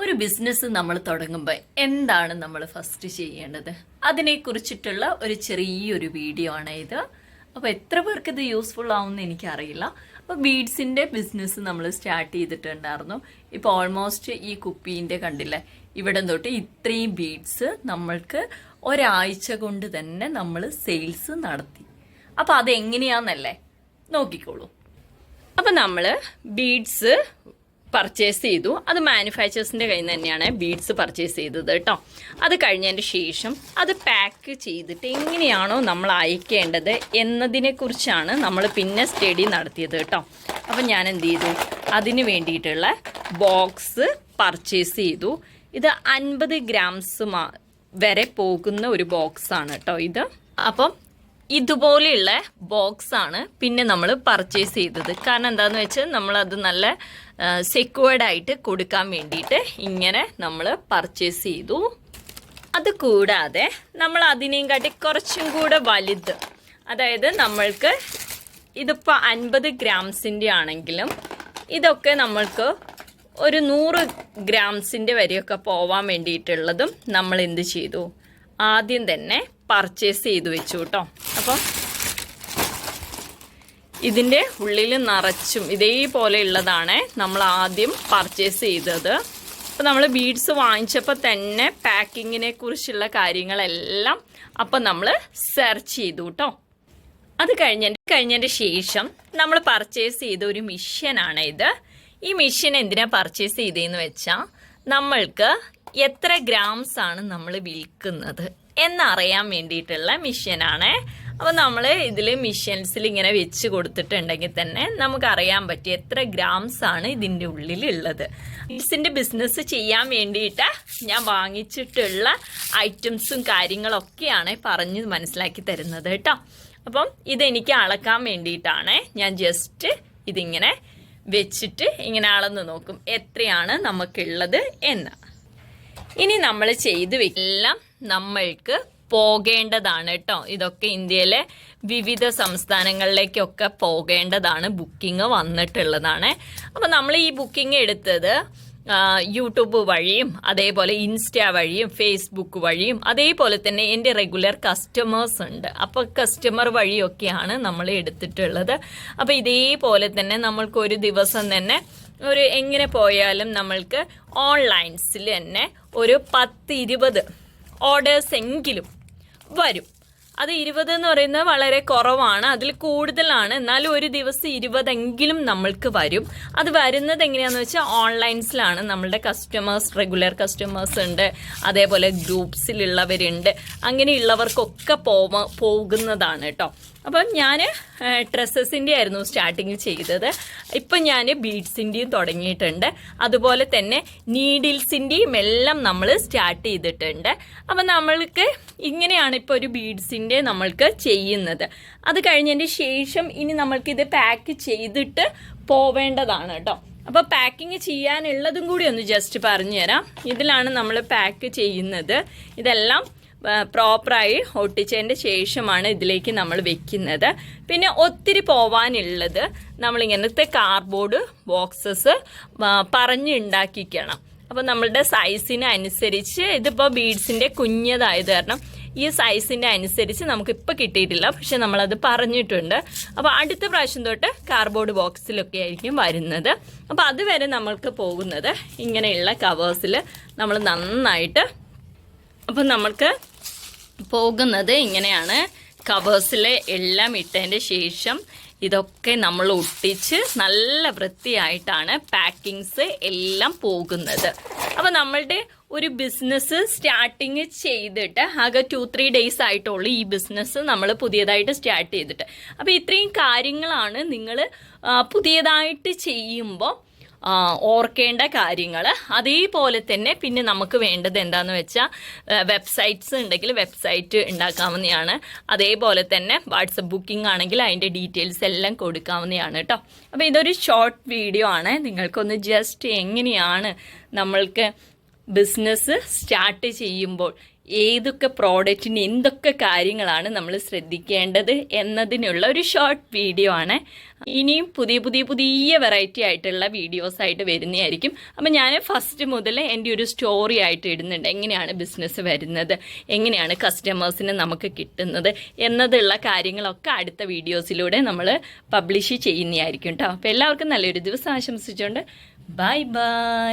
ഒരു ബിസിനസ് നമ്മൾ തുടങ്ങുമ്പോൾ എന്താണ് നമ്മൾ ഫസ്റ്റ് ചെയ്യേണ്ടത്? അതിനെക്കുറിച്ചിട്ടുള്ള ഒരു ചെറിയൊരു വീഡിയോ ആണ് ഇത്. അപ്പോൾ എത്ര പേർക്ക് ഇത് യൂസ്ഫുൾ ആവുമെന്ന് എനിക്കറിയില്ല. അപ്പോൾ ബീഡ്സിന്റെ ബിസിനസ് നമ്മൾ സ്റ്റാർട്ട് ചെയ്തിട്ടുണ്ടായിരുന്നു. ഇപ്പോൾ ഓൾമോസ്റ്റ് ഈ കുപ്പീന്റെ കണ്ടില്ലേ? ഇവിടെ തൊട്ട് ഇത്രയും ബീഡ്സ് നമ്മൾക്ക് ഒരാഴ്ച കൊണ്ട് തന്നെ നമ്മൾ സെയിൽസ് നടത്തി. അപ്പോൾ അതെങ്ങനെയാണെന്നല്ലേ നോക്കിക്കോളൂ. അപ്പോൾ നമ്മൾ ബീഡ്സ് പർച്ചേസ് ചെയ്തു. അത് മാനുഫാക്ചേഴ്സിന്റെ കയ്യിൽ നിന്ന് തന്നെയാണ് ബീഡ്സ് പർച്ചേസ് ചെയ്തത് കേട്ടോ. അത് കഴിഞ്ഞതിന് ശേഷം അത് പാക്ക് ചെയ്തിട്ട് എങ്ങനെയാണോ നമ്മൾ അയക്കേണ്ടത് എന്നതിനെക്കുറിച്ചാണ് നമ്മൾ പിന്നെ സ്റ്റഡി നടത്തിയത് കേട്ടോ. അപ്പം ഞാൻ എന്ത് ചെയ്തു? അതിന് വേണ്ടിയിട്ടുള്ള ബോക്സ് പർച്ചേസ് ചെയ്തു. ഇത് അൻപത് ഗ്രാംസ് വരെ പോകുന്ന ഒരു ബോക്സാണ് കേട്ടോ ഇത്. അപ്പം ഇതുപോലെയുള്ള ബോക്സാണ് പിന്നെ നമ്മൾ പർച്ചേസ് ചെയ്തത്. കാരണം എന്താണെന്ന് വെച്ചാൽ നമ്മളത് നല്ല സെക്യൂർഡ് ആയിട്ട് കൊടുക്കാൻ വേണ്ടിയിട്ട് ഇങ്ങനെ നമ്മൾ പർച്ചേസ് ചെയ്തു. അത് കൂടാതെ നമ്മൾ അതിനെയും കാട്ടി കുറച്ചും കൂടെ വലുത്. അതായത് നമ്മൾക്ക് ഇതിപ്പോൾ അൻപത് ഗ്രാംസിന്റെ ആണെങ്കിലും ഇതൊക്കെ നമ്മൾക്ക് ഒരു നൂറ് ഗ്രാംസിന്റെ വരെയൊക്കെ പോവാൻ വേണ്ടിയിട്ടുള്ളതും നമ്മൾ എന്ത് ചെയ്തു? ആദ്യം തന്നെ പർച്ചേസ് ചെയ്തു വെച്ചു കേട്ടോ. അപ്പം ഇതിന്റെ ഉള്ളിൽ നിറച്ചും ഇതേപോലെ ഉള്ളതാണ് നമ്മൾ ആദ്യം പർച്ചേസ് ചെയ്തത്. അപ്പോൾ നമ്മൾ ബീഡ്സ് വാങ്ങിച്ചപ്പോൾ തന്നെ പാക്കിങ്ങിനെ കുറിച്ചുള്ള കാര്യങ്ങളെല്ലാം അപ്പം നമ്മൾ സെർച്ച് ചെയ്തു കേട്ടോ അത് കഴിഞ്ഞ കഴിഞ്ഞതിന് ശേഷം നമ്മൾ പർച്ചേസ് ചെയ്ത ഒരു മിഷ്യനാണ് ഇത്. ഈ മിഷ്യൻ എന്തിനാ പർച്ചേസ് ചെയ്തതെന്ന് വെച്ചാൽ നമ്മൾക്ക് എത്ര ഗ്രാംസ് ആണ് നമ്മൾ വിൽക്കുന്നത് എന്നറിയാൻ വേണ്ടിയിട്ടുള്ള മിഷ്യനാണ് അപ്പോൾ നമ്മൾ ഇതിൽ മിഷ്യൻസിൽ ഇങ്ങനെ വെച്ച് കൊടുത്തിട്ടുണ്ടെങ്കിൽ തന്നെ നമുക്ക് അറിയാൻ പറ്റും എത്ര ഗ്രാംസ് ആണ് ഇതിന്റെ ഉള്ളിലുള്ളത്. ബീഡ്സിന്റെ ബിസിനസ് ചെയ്യാൻ വേണ്ടിയിട്ട് ഞാൻ വാങ്ങിച്ചിട്ടുള്ള ഐറ്റംസും കാര്യങ്ങളൊക്കെയാണ് പറഞ്ഞ് മനസ്സിലാക്കി തരുന്നത് കേട്ടോ. അപ്പം ഇതെനിക്ക് അളക്കാൻ വേണ്ടിയിട്ടാണ് ഞാൻ ജസ്റ്റ് ഇതിങ്ങനെ വെച്ചിട്ട് ഇങ്ങനെ അളന്ന് നോക്കും എത്രയാണ് നമുക്കുള്ളത് എന്ന്. ഇനി നമ്മൾ ചെയ്ത് എല്ലാം നമ്മൾക്ക് പോകേണ്ടതാണ് കേട്ടോ ഇതൊക്കെ ഇന്ത്യയിലെ വിവിധ സംസ്ഥാനങ്ങളിലേക്കൊക്കെ പോകേണ്ടതാണ്. ബുക്കിംഗ് വന്നിട്ടുള്ളതാണ്. അപ്പോൾ നമ്മൾ ഈ ബുക്കിംഗ് എടുത്തത് യൂട്യൂബ് വഴിയും അതേപോലെ ഇൻസ്റ്റ വഴിയും ഫേസ്ബുക്ക് വഴിയും അതേപോലെ തന്നെ എന്റെ റെഗുലർ കസ്റ്റമേഴ്സ് ഉണ്ട്. അപ്പോൾ കസ്റ്റമർ വഴിയൊക്കെയാണ് നമ്മൾ എടുത്തിട്ടുള്ളത്. അപ്പോൾ ഇതേപോലെ തന്നെ നമ്മൾക്ക് ഒരു ദിവസം തന്നെ ഒരു എങ്ങനെ പോയാലും നമ്മൾക്ക് ഓൺലൈൻസിൽ തന്നെ ഒരു പത്ത് ഇരുപത് ഓർഡേഴ്സ് എങ്കിലും വരും അത് ഇരുപത് എന്ന് പറയുന്നത് വളരെ കുറവാണ്. അതിൽ കൂടുതലാണ്. എന്നാലും ഒരു ദിവസം ഇരുപതെങ്കിലും നമ്മൾക്ക് വരും. അത് വരുന്നത് എങ്ങനെയാന്ന് വെച്ചാൽ ഓൺലൈൻസിലാണ്. നമ്മളുടെ കസ്റ്റമേഴ്സ് റെഗുലർ കസ്റ്റമേഴ്സ് ഉണ്ട്. അതേപോലെ ഗ്രൂപ്പ്സിലുള്ളവരുണ്ട്. അങ്ങനെയുള്ളവർക്കൊക്കെ പോവ പോകുന്നതാണ് കേട്ടോ അപ്പം ഞാൻ ഡ്രസ്സസിന്റെ ആയിരുന്നു സ്റ്റാർട്ടിങ് ചെയ്തത്. ഇപ്പം ഞാൻ ബീഡ്സിന്റെയും തുടങ്ങിയിട്ടുണ്ട്. അതുപോലെ തന്നെ നീഡിൽസിന്റെയും എല്ലാം നമ്മൾ സ്റ്റാർട്ട് ചെയ്തിട്ടുണ്ട്. അപ്പം നമ്മൾക്ക് ഇങ്ങനെയാണ് ഇപ്പോൾ ഒരു ബീഡ്സിന്റെ നമ്മൾക്ക് ചെയ്യുന്നത്. അത് കഴിഞ്ഞതിന്റെ ശേഷം ഇനി നമ്മൾക്കിത് പാക്ക് ചെയ്തിട്ട് പോവേണ്ടതാണ് കേട്ടോ അപ്പോൾ പാക്കിങ് ചെയ്യാനുള്ളതും കൂടി ഒന്ന് ജസ്റ്റ് പറഞ്ഞു തരാം ഇതിലാണ് നമ്മൾ പാക്ക് ചെയ്യുന്നത്. ഇതെല്ലാം പ്രോപ്പറായി ഒട്ടിച്ചതിന്റെ ശേഷമാണ് ഇതിലേക്ക് നമ്മൾ വെക്കുന്നത്. പിന്നെ ഒത്തിരി പോവാനുള്ളത് നമ്മളിങ്ങനത്തെ കാർഡ്ബോർഡ് ബോക്സസ് പറഞ്ഞുണ്ടാക്കിക്കണം. അപ്പോൾ നമ്മളുടെ സൈസിനനുസരിച്ച് ഇതിപ്പോൾ ബീഡ്സിന്റെ കുഞ്ഞതായത് കാരണം ഈ സൈസിന്റെ അനുസരിച്ച് നമുക്ക് ഇപ്പോൾ കിട്ടിയിട്ടില്ല. പക്ഷെ അത് പറഞ്ഞിട്ടുണ്ട്. അപ്പോൾ അടുത്ത പ്രാവശ്യം തൊട്ട് കാർബോർഡ് ബോക്സിലൊക്കെ ആയിരിക്കും വരുന്നത്. അപ്പോൾ അതുവരെ നമ്മൾക്ക് പോകുന്നത് ഇങ്ങനെയുള്ള കവേഴ്സിൽ നമ്മൾ നന്നായിട്ട് അപ്പം നമ്മൾക്ക് പോകുന്നത് ഇങ്ങനെയാണ്. കവേഴ്സിൽ എല്ലാം ഇട്ടതിന്റെ ശേഷം ഇതൊക്കെ നമ്മൾ ഒട്ടിച്ച് നല്ല വൃത്തിയായിട്ടാണ് പാക്കിങ്സ് എല്ലാം പോകുന്നത്. അപ്പോൾ നമ്മളുടെ ഒരു ബിസിനസ് സ്റ്റാർട്ടിങ് ചെയ്തിട്ട് ആകെ ടു ത്രീ ഡേയ്സ് ആയിട്ടുള്ളൂ ഈ ബിസിനസ് നമ്മൾ പുതിയതായിട്ട് സ്റ്റാർട്ട് ചെയ്തിട്ട്. അപ്പോൾ ഇത്രയും കാര്യങ്ങളാണ് നിങ്ങൾ പുതിയതായിട്ട് ചെയ്യുമ്പോൾ ഓർക്കേണ്ട കാര്യങ്ങൾ അതേപോലെ തന്നെ പിന്നെ നമുക്ക് വേണ്ടത് എന്താണെന്ന് വെച്ചാൽ വെബ്സൈറ്റ്സ് ഉണ്ടെങ്കിൽ വെബ്സൈറ്റ് ഉണ്ടാക്കാവുന്നതാണ്. അതേപോലെ തന്നെ വാട്സപ്പ് ബുക്കിംഗ് ആണെങ്കിൽ അതിന്റെ ഡീറ്റെയിൽസ് എല്ലാം കൊടുക്കാവുന്നതാണ് കേട്ടോ. അപ്പോൾ ഇതൊരു ഷോർട്ട് വീഡിയോ ആണ്. നിങ്ങൾക്കൊന്ന് ജസ്റ്റ് എങ്ങനെയാണ് നമ്മൾക്ക് ബിസിനസ് സ്റ്റാർട്ട് ചെയ്യുമ്പോൾ ഏതൊക്കെ പ്രോഡക്റ്റിന് എന്തൊക്കെ കാര്യങ്ങളാണ് നമ്മൾ ശ്രദ്ധിക്കേണ്ടത് എന്നതിനുള്ള ഒരു ഷോർട്ട് വീഡിയോ ആണ്. ഇനിയും പുതിയ പുതിയ പുതിയ വെറൈറ്റി ആയിട്ടുള്ള വീഡിയോസ് ആയിട്ട് വരുന്നതായിരിക്കും. അപ്പം ഞാൻ ഫസ്റ്റ് മുതൽ എന്റെ ഒരു സ്റ്റോറി ആയിട്ട് ഇടുന്നുണ്ട്. എങ്ങനെയാണ് ബിസിനസ് വരുന്നത്? എങ്ങനെയാണ് കസ്റ്റമേഴ്സിന് നമുക്ക് കിട്ടുന്നത്? എന്നതുള്ള കാര്യങ്ങളൊക്കെ അടുത്ത വീഡിയോസിലൂടെ നമ്മൾ പബ്ലിഷ് ചെയ്യുന്നതായിരിക്കും കേട്ടോ അപ്പോൾ എല്ലാവർക്കും നല്ലൊരു ദിവസം ആശംസിച്ചുകൊണ്ട് ബൈ ബൈ